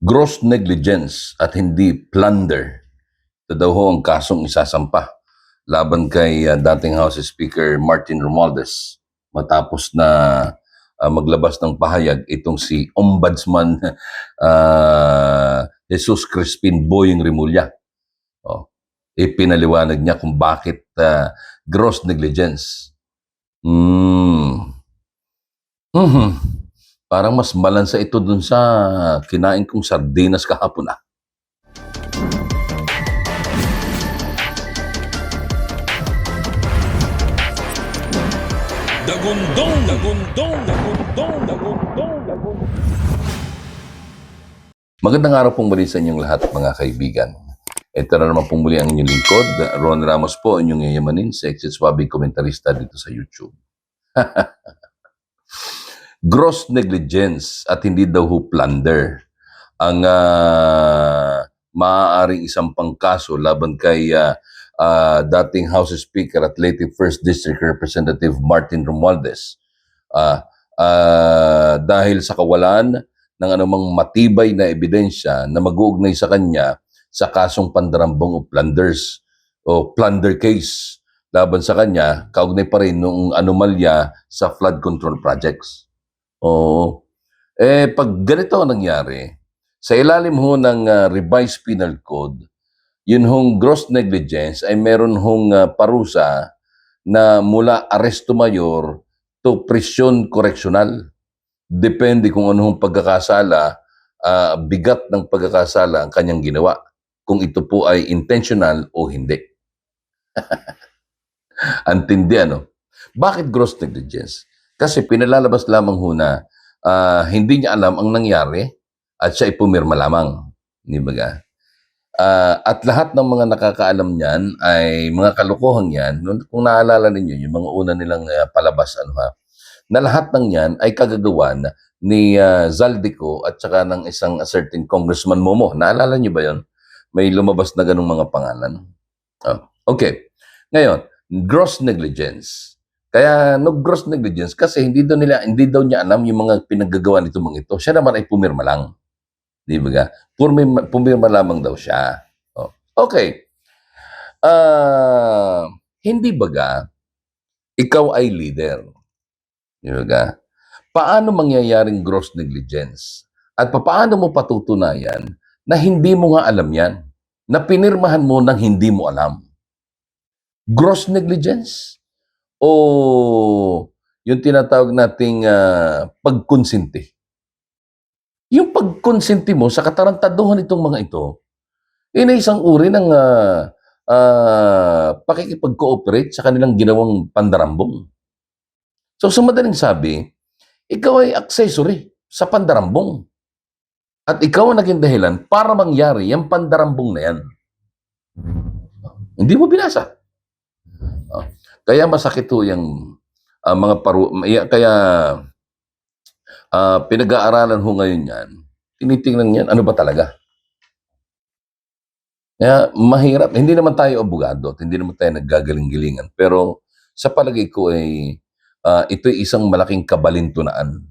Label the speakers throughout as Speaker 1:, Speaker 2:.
Speaker 1: gross negligence at hindi plunder. Ito daw ho ang kasong isasampa laban kay uh, dating House Speaker Martin Romualdez matapos na uh, maglabas ng pahayag itong si Ombudsman uh, Jesus Crispin Boying Rimulya. Oh, ipinaliwanag niya kung bakit uh, gross negligence. Hmm. Mhm. Parang mas malansa ito dun sa kinain kong sardinas kahapon ah.
Speaker 2: Dagundong, dagundong, dagundong, dagundong, dagundong.
Speaker 1: Magandang araw pong muli sa inyong lahat mga kaibigan. Ito na naman pong muli ang inyong lingkod. Ron Ramos po, inyong yayamanin, sexy swabe komentarista dito sa YouTube. Gross negligence at hindi daw ho plunder ang ah, maaaring isang pangkaso laban kay ah, ah, dating House Speaker at late First District Representative Martin Romualdez. Ah, ah, dahil sa kawalan ng anumang matibay na ebidensya na mag-uugnay sa kanya sa kasong pandarambong o plunders o plunder case laban sa kanya, kaugnay pa rin nung anomalya sa flood control projects. Oo. Eh, pag ganito ang nangyari, sa ilalim ho ng ah, revised penal code, yun hong gross negligence ay meron hong ah, parusa na mula aresto mayor to prisyon correctional. Depende kung ano hong pagkakasala, ah, bigat ng pagkakasala ang kanyang ginawa. Kung ito po ay intentional o hindi. Antindi ano? Bakit gross negligence? Kasi pinalalabas lamang ho na ah, hindi niya alam ang nangyari at siya ay pumirma lamang. Di ba? Ah, at lahat ng mga nakakaalam niyan ay mga kalokohan yan. Kung naalala ninyo, yung mga una nilang ah, palabas, ano ha, na lahat ng yan ay kagagawan ni ah, Zaldico at saka ng isang certain Congressman Momo. Naalala niyo ba yon? May lumabas na ganung mga pangalan. Oh, okay. Ngayon, gross negligence. Kaya no gross negligence kasi hindi daw nila hindi daw niya alam yung mga pinaggagawa nito mga ito. Siya naman ay pumirma lang. Di ba? ga? Pumirma, pumirma lamang daw siya. Oh. Okay. Ah, hindi baga ikaw ay leader. Di ba? ga? Paano mangyayaring gross negligence? At paano mo patutunayan na hindi mo nga alam yan? Na pinirmahan mo nang hindi mo alam? Gross negligence? O yung tinatawag nating ah, pagkonsinti. Yung pagkonsinti mo sa katarantaduhan itong mga ito, ay isang uri ng ah, ah, pakikipag-cooperate sa kanilang ginawang pandarambong. So sa madaling sabi, ikaw ay accessory sa pandarambong. At ikaw ang naging dahilan para mangyari yung pandarambong na yan. Hindi mo binasa. Ah, Kaya masakit ho yung ah, mga paru... Kaya ah, pinag-aaralan ho ngayon yan. Tinitingnan yan, ano ba talaga? Kaya mahirap. Hindi naman tayo abogado at hindi naman tayo naggagaling-gilingan. Pero sa palagay ko ay ah, ito'y isang malaking kabalintunaan.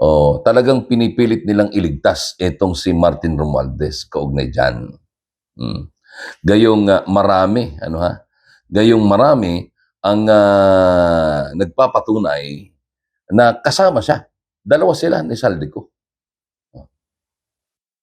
Speaker 1: Oh, talagang pinipilit nilang iligtas itong si Martin Romualdez kaugnay diyan. Mm. Gayong ah, marami, ano ha? Gayong marami ang ah, nagpapatunay na kasama siya. Dalawa sila ni Saldico.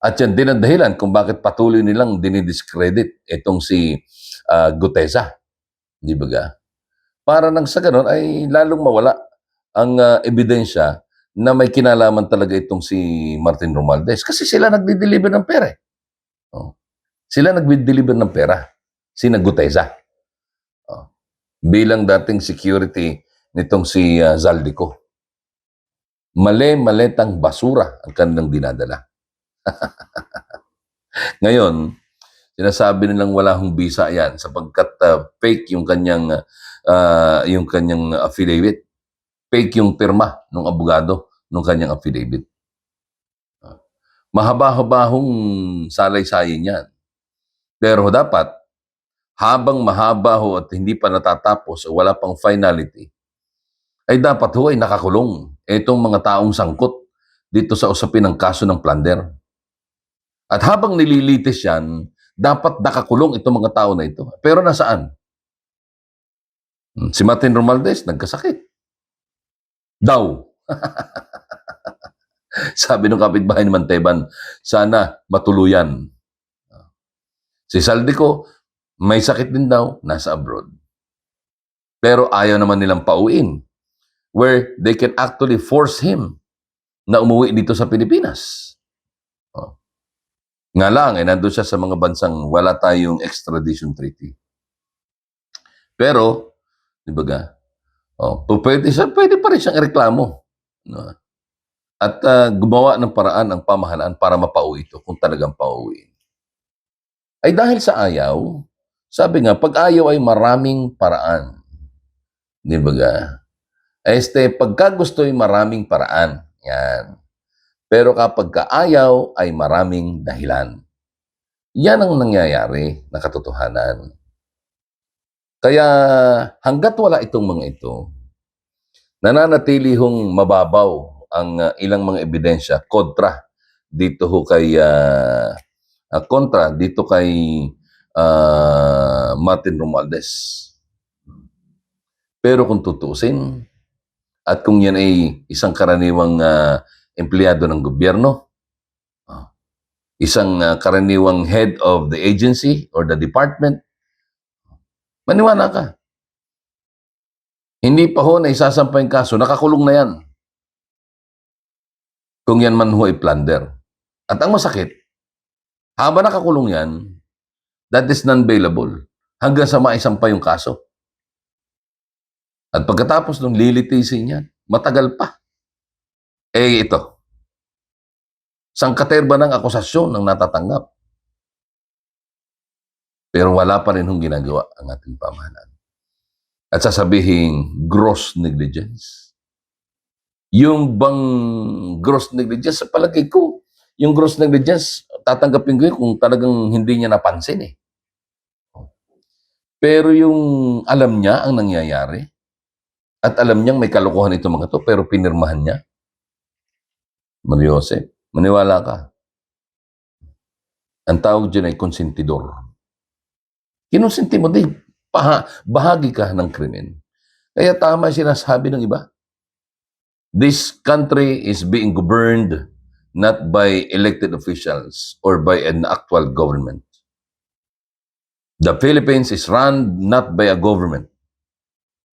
Speaker 1: At yan din ang dahilan kung bakit patuloy nilang dinidiscredit itong si ah, Gutesa. Di ba ga? Para nang sa ganun ay lalong mawala ang ah, ebidensya na may kinalaman talaga itong si Martin Romualdez. Kasi sila nagdi-deliver ng pera. eh. Oh. Sila nagdi-deliver ng pera. Si Gutesa. Bilang dating security nitong si ah, Zaldico. Mali-maletang basura ang kanilang dinadala. Ngayon, sinasabi nilang wala hong visa yan sapagkat ah, fake yung kanyang ah, yung kanyang affidavit. Fake yung pirma ng abogado ng kanyang affidavit. Ah, Mahaba-habahong salaysay yan. Pero dapat habang mahaba ho at hindi pa natatapos o wala pang finality, ay dapat ho ay nakakulong itong mga taong sangkot dito sa usapin ng kaso ng plunder. At habang nililitis yan, dapat nakakulong itong mga tao na ito. Pero nasaan? Hmm, Si Martin Romualdez, nagkasakit. Daw. Sabi ng kapitbahay ni Manteban, sana matuluyan. Si Saldico, may sakit din daw, nasa abroad. Pero ayaw naman nilang pauwiin where they can actually force him na umuwi dito sa Pilipinas. Oh. Nga lang, eh, nandun siya sa mga bansang wala tayong extradition treaty. Pero, di ba ga, oh, pwede, siya, pwede pa rin siyang ireklamo. No? At ah, gumawa ng paraan ang pamahalaan para mapauwi ito kung talagang pauwiin. Ay dahil sa ayaw, sabi nga, pag ayaw ay maraming paraan. Di ba ga? Este, pagka gusto ay maraming paraan. Yan. Pero kapag kaayaw ay maraming dahilan. Yan ang nangyayari na katotohanan. Kaya hanggat wala itong mga ito, nananatili hong mababaw ang uh, ilang mga ebidensya kontra dito ho kay uh, uh, kontra dito kay uh, Martin Romualdez. Pero kung tutusin, at kung yan ay isang karaniwang ah, empleyado ng gobyerno, ah, isang ah, karaniwang head of the agency or the department, maniwala ka. Hindi pa ho na isasampay ang kaso, nakakulong na yan. Kung yan man ho ay plunder. At ang masakit, habang nakakulong yan, that is non-bailable hanggang sa maisampay yung kaso. At pagkatapos nung lilitisin yan, matagal pa. Eh ito, sangkaterba ng akusasyon ang natatanggap. Pero wala pa rin hong ginagawa ang ating pamahalaan. At sasabihin, gross negligence. Yung bang gross negligence, sa palagay ko, yung gross negligence, tatanggapin ko yun kung talagang hindi niya napansin eh. Pero yung alam niya ang nangyayari, at alam niyang may kalokohan ito mga to, pero pinirmahan niya. Mariose, maniwala ka. Ang tawag dyan ay konsentidor. Kinonsenti mo din. Paha, bahagi ka ng krimen. Kaya tama sinasabi ng iba. This country is being governed not by elected officials or by an actual government. The Philippines is run not by a government.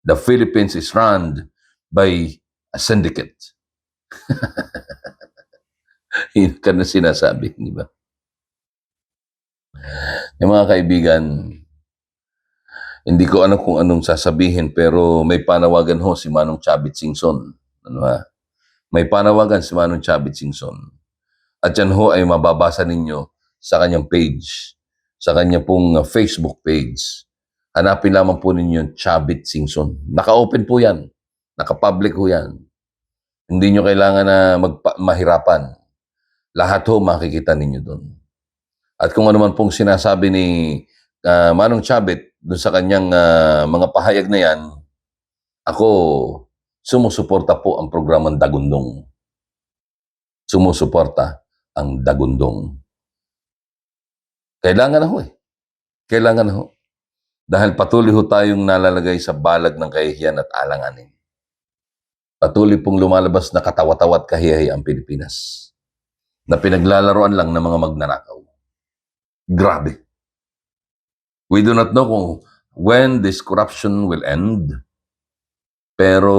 Speaker 1: The Philippines is run by a syndicate. Yun ka na sinasabi, di ba? Yung mga kaibigan, hindi ko alam kung anong sasabihin pero may panawagan ho si Manong Chabit Singson. Ano ha? May panawagan si Manong Chabit Singson. At yan ho ay mababasa ninyo sa kanyang page, sa kanya pong uh, Facebook page. Hanapin lamang po ninyo yung Chabit Singson. Naka-open po yan. Naka-public ho yan. Hindi nyo kailangan na magpa- mahirapan. Lahat ho makikita ninyo doon. At kung ano man pong sinasabi ni ah, Manong Chabit doon sa kanyang ah, mga pahayag na yan, ako sumusuporta po ang programang Dagundong. Sumusuporta ang Dagundong. Kailangan na ho eh. Kailangan na ho. Dahil patuloy ho tayong nalalagay sa balag ng kahihiyan at alanganin. Patuloy pong lumalabas na katawa-tawa at kahihiya ang Pilipinas. Na pinaglalaroan lang ng mga magnanakaw. Grabe. We do not know kung when this corruption will end. Pero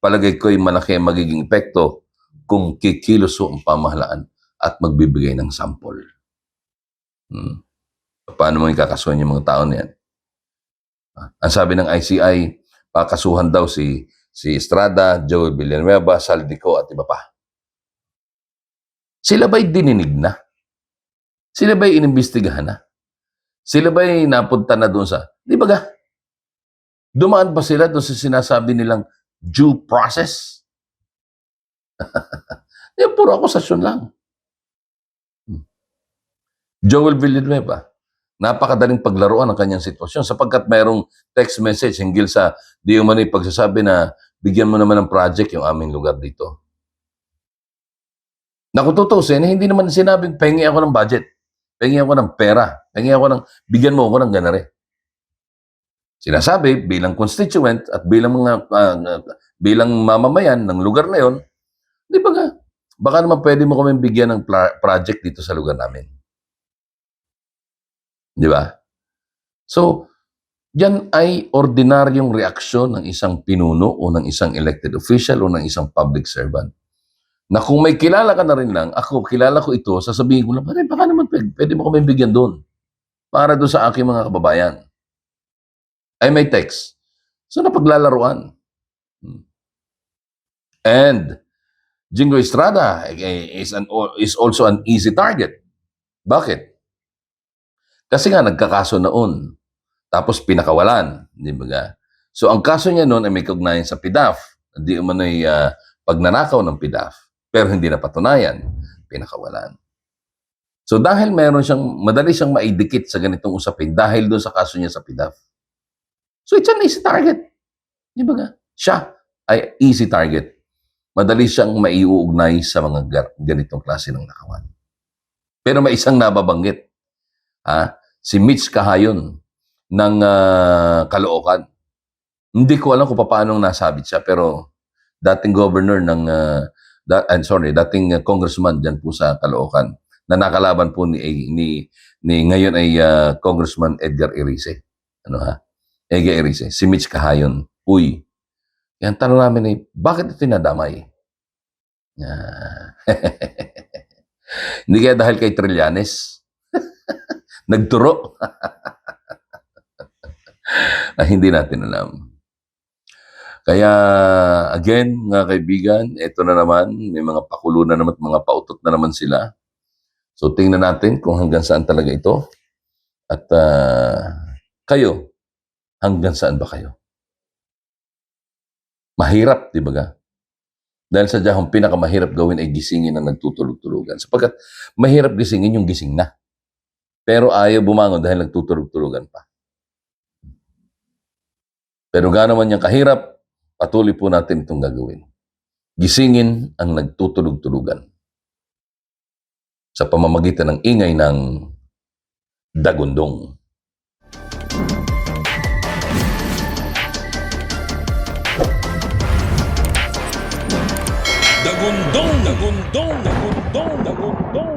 Speaker 1: palagay ko ay malaki ang magiging epekto kung kikiluso ang pamahalaan at magbibigay ng sample. Hmm. Paano mo ikakasuhan yung mga tao na yan? Ah, Ang sabi ng ICI, pakasuhan daw si si Estrada, Joel Villanueva, Saldico at iba pa. Sila ba'y dininig na? Sila ba'y inimbestigahan na? Sila ba'y napunta na doon sa... Di ba ga? Dumaan pa sila doon sa sinasabi nilang due process? Yan, puro akusasyon lang. Joel Villanueva, napakadaling paglaruan ang kanyang sitwasyon sapagkat mayroong text message hinggil sa di umano'y pagsasabi na bigyan mo naman ng project yung aming lugar dito. Na kung tutusin, hindi naman sinabing pengi ako ng budget. Pengi ako ng pera. Pengi ako ng, bigyan mo ako ng ganare. Sinasabi bilang constituent at bilang mga ah, bilang mamamayan ng lugar na yon, di ba nga? Baka naman pwede mo kami bigyan ng project dito sa lugar namin. Di ba? So, yan ay ordinaryong reaksyon ng isang pinuno o ng isang elected official o ng isang public servant. Na kung may kilala ka na rin lang, ako, kilala ko ito, sasabihin ko lang, "Pare, baka naman pwede, mo kami bigyan doon. Para doon sa aking mga kababayan. Ay may text. So, napaglalaruan. Hmm. And, Jingo Estrada eh, is, an, is also an easy target. Bakit? Kasi nga, nagkakaso noon. Tapos pinakawalan. Di ba? So, ang kaso niya noon ay may kaugnayan sa PIDAF. Hindi umano'y uh, pagnanakaw ng PIDAF. Pero hindi na patunayan. Pinakawalan. So, dahil meron siyang, madali siyang maidikit sa ganitong usapin dahil doon sa kaso niya sa PIDAF. So, it's an easy target. Di ba? Siya ay easy target. Madali siyang maiuugnay sa mga ganitong klase ng nakawan. Pero may isang nababanggit. Ha? Si Mitch Kahayon ng ah, Caloocan. Hindi ko alam kung paano nasabit siya, pero dating governor ng, uh, da- I'm sorry, dating congressman dyan po sa Caloocan, na nakalaban po ni, ni, ni ngayon ay ah, Congressman Edgar Erice. Ano ha? Edgar Erice. Si Mitch Kahayon. Uy, yan tanong namin ay, bakit ito tinadamay? Ah. Hindi kaya dahil kay Trillanes? Nagturo? na hindi natin alam. Kaya, again, mga kaibigan, ito na naman, may mga pakulo na naman, at mga pautot na naman sila. So, tingnan natin kung hanggang saan talaga ito. At ah, kayo, hanggang saan ba kayo? Mahirap, di ba ga? Dahil sa ang pinakamahirap gawin ay gisingin ang nagtutulog-tulugan. Sapagkat mahirap gisingin yung gising na. Pero ayaw bumangon dahil nagtutulog-tulugan pa. Pero gaano man niyang kahirap, patuloy po natin itong gagawin. Gisingin ang nagtutulog-tulugan. Sa pamamagitan ng ingay ng dagundong.
Speaker 2: Dagundong, dagundong, dagundong, dagundong.